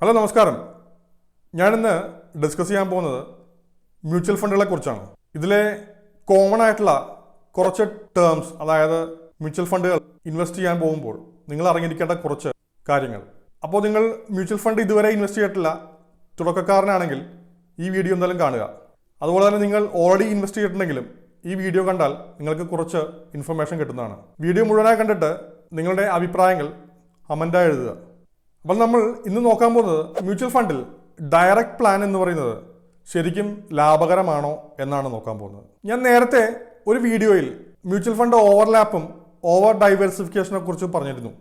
Hello നമസ്കാരം. ഞാനിന്ന് discuss ചെയ്യാൻ പോകുന്നത് മ്യൂച്വൽ ഫണ്ടുകളെ കുറിച്ചാണ്. ഇതിലെ കോമൺ ആയിട്ടുള്ള കുറച്ച് ടേംസ് അതായത് മ്യൂച്വൽ ഫണ്ടുകൾ ഇൻവെസ്റ്റ് ചെയ്യാൻ പോകുമ്പോൾ നിങ്ങൾ അറിഞ്ഞിരിക്കേണ്ട കുറച്ച് കാര്യങ്ങൾ. അപ്പോൾ നിങ്ങൾ മ്യൂച്വൽ ഫണ്ട് ഇതുവരെ ഇൻവെസ്റ്റ് ചെയ്തിട്ടില്ല തുടക്കക്കാരനാണെങ്കിൽ ഈ വീഡിയോ എന്തായാലും കാണുക. അതുപോലെ തന്നെ നിങ്ങൾ ഓൾറെഡി ഇൻവെസ്റ്റ് ചെയ്തിട്ടുണ്ടെങ്കിലും ഈ വീഡിയോ കണ്ടാൽ നിങ്ങൾക്ക് കുറച്ച് ഇൻഫർമേഷൻ കിട്ടുന്നതാണ്. വീഡിയോ മുഴുവനായി കണ്ടിട്ട് നിങ്ങളുടെ അഭിപ്രായങ്ങൾ കമന്റായി എഴുതുക. അപ്പോൾ നമ്മൾ ഇന്ന് നോക്കാൻ പോകുന്നത് മ്യൂച്വൽ ഫണ്ടിൽ ഡയറക്റ്റ് പ്ലാൻ എന്ന് പറയുന്നത് ശരിക്കും ലാഭകരമാണോ എന്നാണ് നോക്കാൻ പോകുന്നത്. ഞാൻ നേരത്തെ ഒരു വീഡിയോയിൽ മ്യൂച്വൽ ഫണ്ട് ഓവർലാപ്പും ഓവർ ഡൈവേഴ്സിഫിക്കേഷനെ കുറിച്ചും പറഞ്ഞിരുന്നു.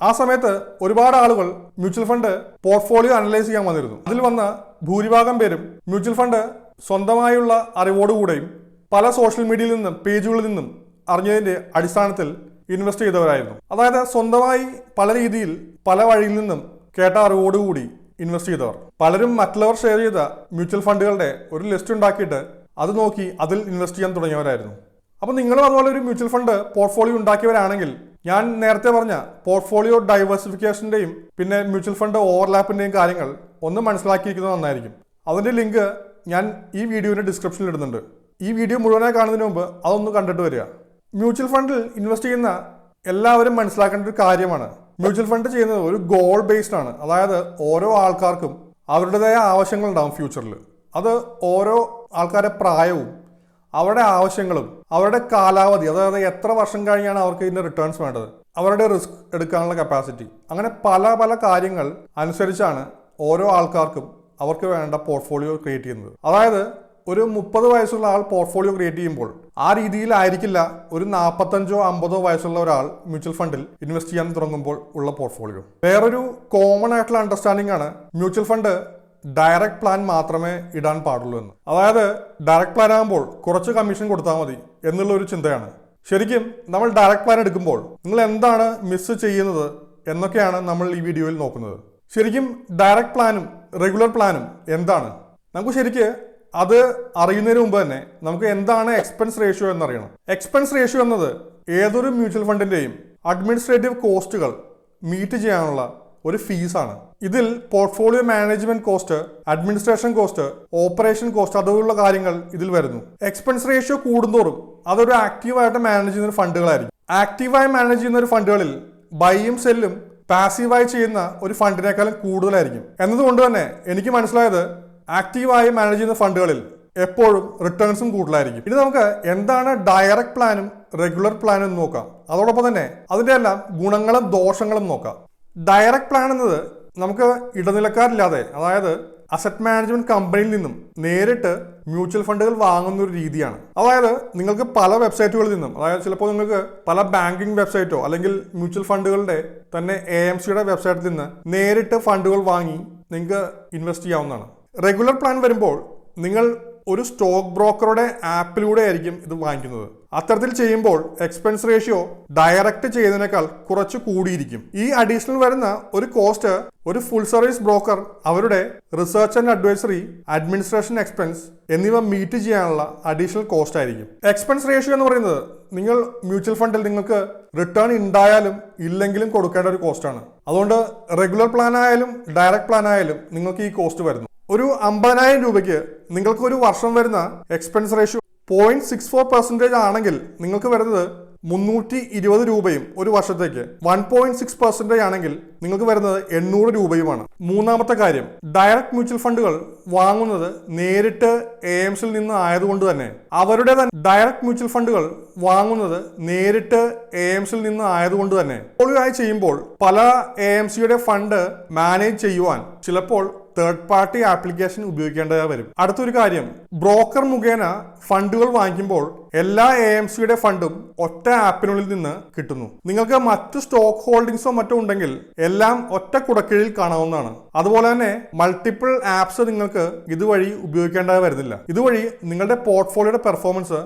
ആ സമയത്ത് ഒരുപാട് ആളുകൾ മ്യൂച്വൽ ഫണ്ട് പോർട്ട്ഫോളിയോ അനലൈസ് ചെയ്യാൻ വന്നിരുന്നു. അതിൽ വന്ന ഭൂരിഭാഗം പേരും മ്യൂച്വൽ ഫണ്ട് സ്വന്തമായുള്ള അറിവോടുകൂടെയും പല സോഷ്യൽ മീഡിയയിൽ നിന്നും പേജുകളിൽ നിന്നും അറിഞ്ഞതിന്റെ അടിസ്ഥാനത്തിൽ ഇൻവെസ്റ്റ് ചെയ്തവരായിരുന്നു. അതായത് സ്വന്തമായി പല രീതിയിൽ പല വഴിയിൽ നിന്നും കേട്ട അറിവോടുകൂടി ഇൻവെസ്റ്റ് ചെയ്തവർ. പലരും മറ്റുള്ളവർ ഷെയർ ചെയ്ത മ്യൂച്വൽ ഫണ്ടുകളുടെ ഒരു ലിസ്റ്റ് ഉണ്ടാക്കിയിട്ട് അത് നോക്കി അതിൽ ഇൻവെസ്റ്റ് ചെയ്യാൻ തുടങ്ങിയവരായിരുന്നു. അപ്പോൾ നിങ്ങളും അതുപോലെ ഒരു മ്യൂച്വൽ ഫണ്ട് പോർട്ട്ഫോളിയോ ഉണ്ടാക്കിയവരാണെങ്കിൽ ഞാൻ നേരത്തെ പറഞ്ഞ പോർട്ട്ഫോളിയോ ഡൈവേഴ്സിഫിക്കേഷന്റെയും പിന്നെ മ്യൂച്വൽ ഫണ്ട് ഓവർലാപ്പിന്റെയും കാര്യങ്ങൾ ഒന്ന് മനസ്സിലാക്കിയിരിക്കുന്നത് നന്നായിരിക്കും. അതിന്റെ ലിങ്ക് ഞാൻ ഈ വീഡിയോയുടെ ഡിസ്ക്രിപ്ഷനിൽ ഇടുന്നുണ്ട്. ഈ വീഡിയോ മുഴുവനായി കാണുന്നതിന് മുമ്പ് അതൊന്ന് കണ്ടിട്ട് വരിക. മ്യൂച്വൽ ഫണ്ടിൽ ഇൻവെസ്റ്റ് ചെയ്യുന്ന എല്ലാവരും മനസ്സിലാക്കേണ്ട ഒരു കാര്യമാണ്. മ്യൂച്വൽ ഫണ്ട് ചെയ്യുന്നത് ഒരു ഗോൾ ബേസ്ഡ് ആണ്. അതായത് ഓരോ ആൾക്കാർക്കും അവരുടേതായ ആവശ്യങ്ങൾ ഉണ്ടാവും ഫ്യൂച്ചറിൽ. അത് ഓരോ ആൾക്കാരുടെ പ്രായവും അവരുടെ ആവശ്യങ്ങളും അവരുടെ കാലാവധി അതായത് എത്ര വർഷം കഴിഞ്ഞാണ് അവർക്ക് ഇതിന്റെ റിട്ടേൺസ് വേണ്ടത് അവരുടെ റിസ്ക് എടുക്കാനുള്ള കപ്പാസിറ്റി അങ്ങനെ പല പല കാര്യങ്ങൾ അനുസരിച്ചാണ് ഓരോ ആൾക്കാർക്കും അവർക്ക് വേണ്ട പോർട്ട്ഫോളിയോ ക്രിയേറ്റ് ചെയ്യുന്നത്. അതായത് ഒരു മുപ്പത് വയസ്സുള്ള ആൾ പോർട്ട്ഫോളിയോ ക്രിയേറ്റ് ചെയ്യുമ്പോൾ ആ രീതിയിലായിരിക്കില്ല ഒരു നാൽപ്പത്തഞ്ചോ അമ്പതോ വയസ്സുള്ള ഒരാൾ മ്യൂച്വൽ ഫണ്ടിൽ ഇൻവെസ്റ്റ് ചെയ്യാൻ തുടങ്ങുമ്പോൾ ഉള്ള പോർട്ട്ഫോളിയോ വേറൊരു കോമൺ ആയിട്ടുള്ള അണ്ടർസ്റ്റാൻഡിംഗ് ആണ് മ്യൂച്വൽ ഫണ്ട് ഡയറക്ട് പ്ലാൻ മാത്രമേ ഇടാൻ പാടുള്ളൂ എന്ന്. അതായത് ഡയറക്ട് പ്ലാൻ ആകുമ്പോൾ കുറച്ച് കമ്മീഷൻ കൊടുത്താൽ മതി എന്നുള്ള ഒരു ചിന്തയാണ്. ശരിക്കും നമ്മൾ ഡയറക്ട് പ്ലാൻ എടുക്കുമ്പോൾ നിങ്ങൾ എന്താണ് മിസ് ചെയ്യുന്നത് എന്നൊക്കെയാണ് നമ്മൾ ഈ വീഡിയോയിൽ നോക്കുന്നത്. ശരിക്കും ഡയറക്ട് പ്ലാനും റെഗുലർ പ്ലാനും എന്താണ്? നമുക്ക് ശരിക്ക് അത് അറിയുന്നതിന് മുമ്പ് തന്നെ നമുക്ക് എന്താണ് എക്സ്പെൻസ് റേഷ്യോ എന്നറിയണം. എക്സ്പെൻസ് റേഷ്യോ എന്നത് ഏതൊരു മ്യൂച്വൽ ഫണ്ടിന്റെയും അഡ്മിനിസ്ട്രേറ്റീവ് കോസ്റ്റുകൾ മീറ്റ് ചെയ്യാനുള്ള ഒരു ഫീസാണ് ഇതിൽ portfolio management cost administration cost operation cost അതുപോലുള്ള കാര്യങ്ങൾ ഇതിൽ വരുന്നു. എക്സ്പെൻസ് റേഷ്യോ കൂടുന്തോറും അതൊരു ആക്റ്റീവായിട്ട് മാനേജ് ചെയ്യുന്ന ഫണ്ടുകളായിരിക്കും ആക്റ്റീവായി മാനേജ് ചെയ്യുന്ന ഒരു ഫണ്ടുകളിൽ ബൈയും സെല്ലും പാസീവായി ചെയ്യുന്ന ഒരു ഫണ്ടിനേക്കാളും കൂടുതലായിരിക്കും. എന്നതുകൊണ്ട് തന്നെ എനിക്ക് മനസ്സിലായത് ആക്റ്റീവായി മാനേജ് ചെയ്യുന്ന ഫണ്ടുകളിൽ എപ്പോഴും റിട്ടേൺസും കൂടുതലായിരിക്കും. ഇനി നമുക്ക് എന്താണ് ഡയറക്റ്റ് പ്ലാനും റെഗുലർ പ്ലാനും എന്ന് നോക്കാം. അതോടൊപ്പം തന്നെ അതിന്റെ എല്ലാം ഗുണങ്ങളും ദോഷങ്ങളും നോക്കാം. ഡയറക്റ്റ് പ്ലാൻ എന്നത് നമുക്ക് ഇടനിലക്കാരില്ലാതെ അതായത് അസറ്റ് മാനേജ്മെന്റ് കമ്പനിയിൽ നിന്നും നേരിട്ട് മ്യൂച്വൽ ഫണ്ടുകൾ വാങ്ങുന്ന ഒരു രീതിയാണ്. അതായത് നിങ്ങൾക്ക് പല വെബ്സൈറ്റുകളിൽ നിന്നും അതായത് ചിലപ്പോൾ നിങ്ങൾക്ക് പല ബാങ്കിങ് വെബ്സൈറ്റോ അല്ലെങ്കിൽ മ്യൂച്വൽ ഫണ്ടുകളുടെ തന്നെ എ എം സിയുടെ വെബ്സൈറ്റിൽ നിന്ന് നേരിട്ട് ഫണ്ടുകൾ വാങ്ങി നിങ്ങൾക്ക് ഇൻവെസ്റ്റ് ചെയ്യാവുന്നതാണ്. റെഗുലർ പ്ലാൻ വരുമ്പോൾ നിങ്ങൾ ഒരു സ്റ്റോക്ക് ബ്രോക്കറുടെ ആപ്പിലൂടെ ആയിരിക്കും ഇത് വാങ്ങിക്കുന്നത്. അത്തരത്തിൽ ചെയ്യുമ്പോൾ എക്സ്പെൻസ് റേഷ്യോ ഡയറക്റ്റ് ചെയ്യുന്നതിനേക്കാൾ കുറച്ച് കൂടിയിരിക്കും. ഈ അഡീഷണൽ വരുന്ന ഒരു കോസ്റ്റ് ഒരു ഫുൾ സർവീസ് ബ്രോക്കർ അവരുടെ research and advisory administration expense എന്നിവ മീറ്റ് ചെയ്യാനുള്ള അഡീഷണൽ കോസ്റ്റ് ആയിരിക്കും. എക്സ്പെൻസ് റേഷ്യോ എന്ന് പറയുന്നത് നിങ്ങൾ മ്യൂച്വൽ ഫണ്ടിൽ നിങ്ങൾക്ക് റിട്ടേൺ ഉണ്ടായാലും ഇല്ലെങ്കിലും കൊടുക്കേണ്ട ഒരു കോസ്റ്റാണ് അതുകൊണ്ട് റെഗുലർ പ്ലാൻ ആയാലും ഡയറക്റ്റ് പ്ലാൻ ആയാലും നിങ്ങൾക്ക് ഈ കോസ്റ്റ് വരുന്നു. ഒരു അമ്പതിനായിരം രൂപയ്ക്ക് നിങ്ങൾക്ക് ഒരു വർഷം വരുന്ന expense ratio point six four percentage ആണെങ്കിൽ നിങ്ങൾക്ക് വരുന്നത് മുന്നൂറ്റി ഇരുപത് രൂപയും ഒരു വർഷത്തേക്ക്. വൺ പോയിന്റ് സിക്സ് പെർസെന്റേജ് ആണെങ്കിൽ നിങ്ങൾക്ക് വരുന്നത് എണ്ണൂറ് രൂപയുമാണ്. മൂന്നാമത്തെ കാര്യം ഡയറക്ട് മ്യൂച്വൽ ഫണ്ടുകൾ വാങ്ങുന്നത് നേരിട്ട് എ എംസിൽ നിന്ന് ആയതുകൊണ്ട് തന്നെ. അവരുടെ തന്നെ ഡയറക്റ്റ് മ്യൂച്വൽ ഫണ്ടുകൾ വാങ്ങുന്നത് നേരിട്ട് എ എംസിൽ നിന്ന് ആയതുകൊണ്ട് തന്നെ. പോളിയായി ചെയ്യുമ്പോൾ പല എ എം സിയുടെ ഫണ്ട് മാനേജ് ചെയ്യുവാൻ ചിലപ്പോൾ തേർഡ് പാർട്ടി ആപ്ലിക്കേഷൻ ഉപയോഗിക്കേണ്ടതായി വരും. അടുത്തൊരു കാര്യം ബ്രോക്കർ മുഖേന ഫണ്ടുകൾ വാങ്ങിക്കുമ്പോൾ എല്ലാ എ എം സിയുടെ ഫണ്ടും ഒറ്റ ആപ്പിനുള്ളിൽ നിന്ന് കിട്ടുന്നു. നിങ്ങൾക്ക് മറ്റ് സ്റ്റോക്ക് ഹോൾഡിംഗ്സോ മറ്റോ ഉണ്ടെങ്കിൽ എല്ലാം ഒറ്റ കുടക്കീഴിൽ കാണാവുന്നതാണ്. അതുപോലെ തന്നെ മൾട്ടിപ്പിൾ ആപ്സ് നിങ്ങൾക്ക് ഇതുവഴി ഉപയോഗിക്കേണ്ടതായി വരുന്നില്ല. ഇതുവഴി നിങ്ങളുടെ പോർട്ട്ഫോളിയോയുടെ പെർഫോമൻസ്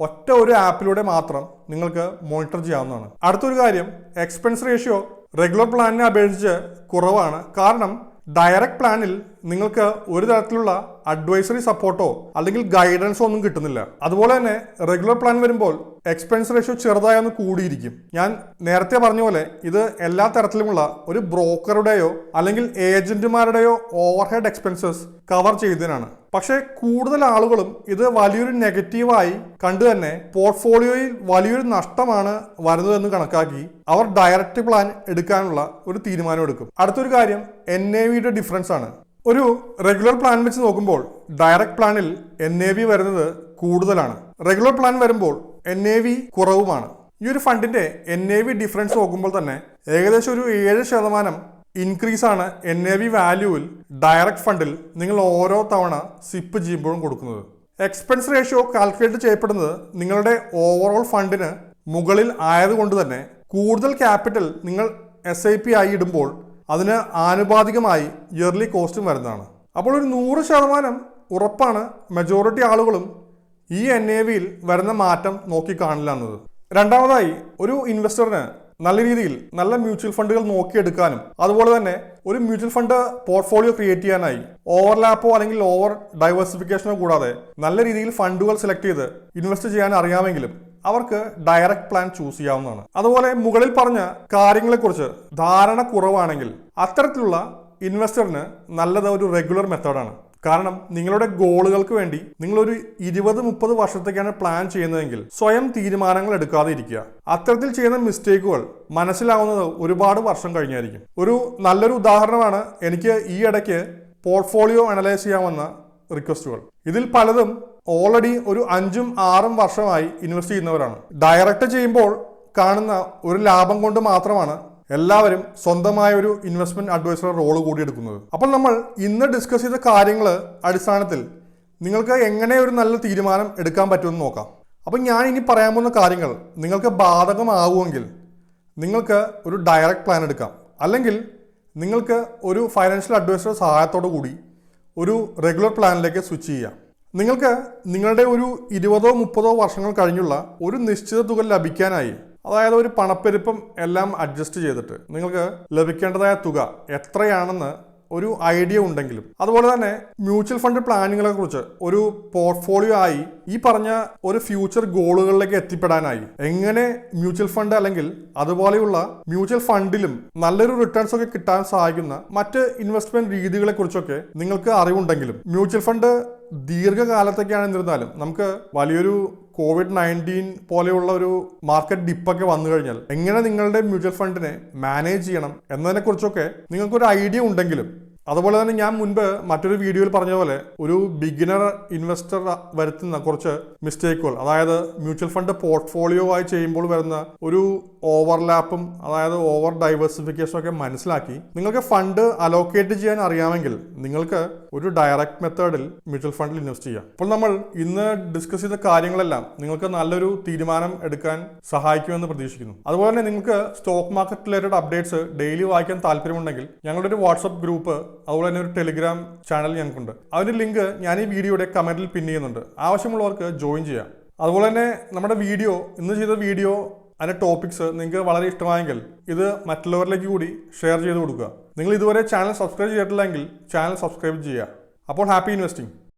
ഒറ്റ ഒരു ആപ്പിലൂടെ മാത്രം നിങ്ങൾക്ക് മോണിറ്റർ ചെയ്യാവുന്നതാണ്. അടുത്തൊരു കാര്യം എക്സ്പെൻസ് റേഷ്യോ റെഗുലർ പ്ലാനിനെ അപേക്ഷിച്ച് കുറവാണ്. കാരണം ഡയറക്റ്റ് പ്ലാനിൽ നിങ്ങൾക്ക് ഒരു തരത്തിലുള്ള അഡ്വൈസറി സപ്പോർട്ടോ അല്ലെങ്കിൽ ഗൈഡൻസോ ഒന്നും കിട്ടുന്നില്ല. അതുപോലെ തന്നെ റെഗുലർ പ്ലാൻ വരുമ്പോൾ എക്സ്പെൻസ് റേഷ്യോ ചെറുതായി ഒന്ന് കൂടിയിരിക്കും. ഞാൻ നേരത്തെ പറഞ്ഞ പോലെ ഇത് എല്ലാ തരത്തിലുമുള്ള ഒരു ബ്രോക്കറുടെയോ അല്ലെങ്കിൽ ഏജന്റുമാരുടെയോ ഓവർഹെഡ് എക്സ്പെൻസസ് കവർ ചെയ്തതിനാണ് പക്ഷേ കൂടുതൽ ആളുകളും ഇത് വലിയൊരു നെഗറ്റീവായി കണ്ടു തന്നെ. പോർട്ട്ഫോളിയോയിൽ വലിയൊരു നഷ്ടമാണ് വരുന്നതെന്ന് കണക്കാക്കി അവർ ഡയറക്റ്റ് പ്ലാൻ എടുക്കാനുള്ള ഒരു തീരുമാനം എടുക്കും. അടുത്തൊരു കാര്യം എൻ എ വിയുടെ ഡിഫറൻസ് ആണ്. ഒരു റെഗുലർ പ്ലാൻ വെച്ച് നോക്കുമ്പോൾ ഡയറക്റ്റ് പ്ലാനിൽ എൻ എ വി വരുന്നത് കൂടുതലാണ്. റെഗുലർ പ്ലാൻ വരുമ്പോൾ എൻ എ വി കുറവുമാണ്. ഈ ഒരു ഫണ്ടിന്റെ എൻ എ വി ഡിഫറൻസ് നോക്കുമ്പോൾ തന്നെ ഏകദേശം ഒരു ഏഴ് ശതമാനം ഇൻക്രീസ് ആണ് എൻ എ വി വാല്യൂവിൽ ഡയറക്റ്റ് ഫണ്ടിൽ നിങ്ങൾ ഓരോ തവണ സിപ്പ് ചെയ്യുമ്പോഴും കൊടുക്കുന്നത്. എക്സ്പെൻസ് റേഷ്യോ കാൽക്കുലേറ്റ് ചെയ്യപ്പെടുന്നത് നിങ്ങളുടെ ഓവറോൾ ഫണ്ടിന് മുകളിൽ ആയതുകൊണ്ട് തന്നെ കൂടുതൽ ക്യാപിറ്റൽ നിങ്ങൾ എസ് ഐ പി ആയി ഇടുമ്പോൾ അതിന് ആനുപാതികമായി ഇയർലി കോസ്റ്റും വരുന്നതാണ്. അപ്പോൾ ഒരു നൂറ് ശതമാനം ഉറപ്പാണ് മെജോറിറ്റി ആളുകളും ഈ എൻ എ വിയിൽ വരുന്ന മാറ്റം നോക്കി കാണില്ല എന്നത്. രണ്ടാമതായി ഒരു ഇൻവെസ്റ്ററിന് നല്ല രീതിയിൽ നല്ല മ്യൂച്വൽ ഫണ്ടുകൾ നോക്കിയെടുക്കാനും അതുപോലെ തന്നെ ഒരു മ്യൂച്വൽ ഫണ്ട് പോർട്ട്ഫോളിയോ ക്രിയേറ്റ് ചെയ്യാനായി ഓവർലാപ്പോ അല്ലെങ്കിൽ ഓവർ ഡൈവേഴ്സിഫിക്കേഷനോ കൂടാതെ നല്ല രീതിയിൽ ഫണ്ടുകൾ സെലക്ട് ചെയ്ത് ഇൻവെസ്റ്റ് ചെയ്യാൻ അറിയാമെങ്കിലും അവർക്ക് ഡയറക്റ്റ് പ്ലാൻ ചൂസ് ചെയ്യാവുന്നതാണ്. അതുപോലെ മുകളിൽ പറഞ്ഞ കാര്യങ്ങളെക്കുറിച്ച് ധാരണ കുറവാണെങ്കിൽ അത്തരത്തിലുള്ള ഇൻവെസ്റ്ററിന് നല്ലത് ഒരു റെഗുലർ മെത്തേഡാണ് കാരണം നിങ്ങളുടെ ഗോളുകൾക്ക് വേണ്ടി നിങ്ങളൊരു ഇരുപത് മുപ്പത് വർഷത്തേക്കാണ് പ്ലാൻ ചെയ്യുന്നതെങ്കിൽ സ്വയം തീരുമാനങ്ങൾ എടുക്കാതെ ഇരിക്കുക. അത്തരത്തിൽ ചെയ്യുന്ന മിസ്റ്റേക്കുകൾ മനസ്സിലാവുന്നത് ഒരുപാട് വർഷം കഴിഞ്ഞായിരിക്കും. ഒരു നല്ലൊരു ഉദാഹരണമാണ് എനിക്ക് ഈ ഇടയ്ക്ക് പോർട്ട്ഫോളിയോ അനലൈസ് ചെയ്യാമെന്ന റിക്വസ്റ്റുകൾ ഇതിൽ പലതും ഓൾറെഡി ഒരു അഞ്ചും ആറും വർഷമായി ഇൻവെസ്റ്റ് ചെയ്യുന്നവരാണ്. ഡയറക്റ്റ് ചെയ്യുമ്പോൾ കാണുന്ന ഒരു ലാഭം കൊണ്ട് മാത്രമാണ് എല്ലാവരും സ്വന്തമായ ഒരു ഇൻവെസ്റ്റ്മെന്റ് അഡ്വൈസർ റോൾ കൂടി എടുക്കുന്നത്. അപ്പോൾ നമ്മൾ ഇന്ന് ഡിസ്കസ് ചെയ്ത കാര്യങ്ങൾ അടിസ്ഥാനത്തിൽ നിങ്ങൾക്ക് എങ്ങനെ ഒരു നല്ല തീരുമാനം എടുക്കാൻ പറ്റുമെന്ന് നോക്കാം. അപ്പം ഞാൻ ഇനി പറയാൻ പോകുന്ന കാര്യങ്ങൾ നിങ്ങൾക്ക് ബാധകമാകുമെങ്കിൽ നിങ്ങൾക്ക് ഒരു ഡയറക്റ്റ് പ്ലാൻ എടുക്കാം. അല്ലെങ്കിൽ നിങ്ങൾക്ക് ഒരു ഫൈനാൻഷ്യൽ അഡ്വൈസറുടെ സഹായത്തോടു കൂടി ഒരു റെഗുലർ പ്ലാനിലേക്ക് സ്വിച്ച് ചെയ്യാം. നിങ്ങൾക്ക് നിങ്ങളുടെ ഒരു ഇരുപതോ മുപ്പതോ വർഷങ്ങൾ കഴിഞ്ഞുള്ള ഒരു നിശ്ചിത തുക ലഭിക്കാനായി അതായത് ഒരു പണപ്പെരുപ്പം എല്ലാം അഡ്ജസ്റ്റ് ചെയ്തിട്ട് നിങ്ങൾക്ക് ലഭിക്കേണ്ടതായ തുക എത്രയാണെന്ന് ഒരു ഐഡിയ ഉണ്ടെങ്കിലും. അതുപോലെ തന്നെ മ്യൂച്വൽ ഫണ്ട് പ്ലാനിങ്ങിനെ കുറിച്ച് ഒരു പോർട്ട്ഫോളിയോ ആയി ഈ പറഞ്ഞ ഒരു ഫ്യൂച്ചർ ഗോളുകളിലേക്ക് എത്തിപ്പെടാനായി. എങ്ങനെ മ്യൂച്വൽ ഫണ്ട് അല്ലെങ്കിൽ അതുപോലെയുള്ള മ്യൂച്വൽ ഫണ്ടിലും നല്ലൊരു റിട്ടേൺസ് ഒക്കെ കിട്ടാൻ സഹായിക്കുന്ന മറ്റ് ഇൻവെസ്റ്റ്മെന്റ് രീതികളെ കുറിച്ചൊക്കെ നിങ്ങൾക്ക് അറിവുണ്ടെങ്കിലും മ്യൂച്വൽ ഫണ്ട് ദീർഘകാലത്തേക്കാണ് എന്നിരുന്നാലും നമുക്ക് വലിയൊരു കോവിഡ് നയന്റീൻ പോലെയുള്ള ഒരു മാർക്കറ്റ് ഡിപ്പൊക്കെ വന്നു കഴിഞ്ഞാൽ എങ്ങനെ നിങ്ങളുടെ മ്യൂച്വൽ ഫണ്ടിനെ മാനേജ് ചെയ്യണം എന്നതിനെക്കുറിച്ചൊക്കെ നിങ്ങൾക്കൊരു ഐഡിയ ഉണ്ടെങ്കിലും അതുപോലെ തന്നെ ഞാൻ മുൻപ് മറ്റൊരു വീഡിയോയിൽ പറഞ്ഞ പോലെ ഒരു ബിഗിനർ ഇൻവെസ്റ്റർ വരുത്തുന്ന കുറച്ച് മിസ്റ്റേക്കുകൾ അതായത് മ്യൂച്വൽ ഫണ്ട് പോർട്ട്ഫോളിയോ ആയി ചെയ്യുമ്പോൾ വരുന്ന ഒരു ഓവർലാപ്പും അതായത് ഓവർ ഡൈവേഴ്സിഫിക്കേഷനും ഒക്കെ മനസ്സിലാക്കി നിങ്ങൾക്ക് ഫണ്ട് അലോക്കേറ്റ് ചെയ്യാൻ അറിയാമെങ്കിൽ നിങ്ങൾക്ക് ഒരു ഡയറക്റ്റ് മെത്തേഡിൽ മ്യൂച്വൽ ഫണ്ടിൽ ഇൻവെസ്റ്റ് ചെയ്യാം. അപ്പോൾ നമ്മൾ ഇന്ന് ഡിസ്കസ് ചെയ്ത കാര്യങ്ങളെല്ലാം നിങ്ങൾക്ക് നല്ലൊരു തീരുമാനം എടുക്കാൻ സഹായിക്കുമെന്ന് പ്രതീക്ഷിക്കുന്നു. അതുപോലെ തന്നെ നിങ്ങൾക്ക് stock market related updates daily വായിക്കാൻ താല്പര്യമുണ്ടെങ്കിൽ ഞങ്ങളുടെ ഒരു വാട്സപ്പ് ഗ്രൂപ്പ് അതുപോലെ തന്നെ ഒരു ടെലിഗ്രാം ചാനൽ ഞങ്ങൾക്കുണ്ട്. അതിന്റെ ലിങ്ക് ഞാൻ ഈ വീഡിയോയുടെ കമന്റിൽ പിൻ ചെയ്യുന്നുണ്ട്. ആവശ്യമുള്ളവർക്ക് ജോയിൻ ചെയ്യാം. അതുപോലെ തന്നെ നമ്മുടെ വീഡിയോ ഇന്ന് ചെയ്ത വീഡിയോ അതിന്റെ ടോപ്പിക്സ് നിങ്ങൾക്ക് വളരെ ഇഷ്ടമായെങ്കിൽ ഇത് മറ്റുള്ളവരിലേക്ക് കൂടി ഷെയർ ചെയ്ത് കൊടുക്കുക. നിങ്ങൾ ഇതുവരെ ചാനൽ സബ്സ്ക്രൈബ് ചെയ്തിട്ടില്ലെങ്കിൽ ചാനൽ സബ്സ്ക്രൈബ് ചെയ്യുക. അപ്പോൾ ഹാപ്പി ഇൻവെസ്റ്റിംഗ്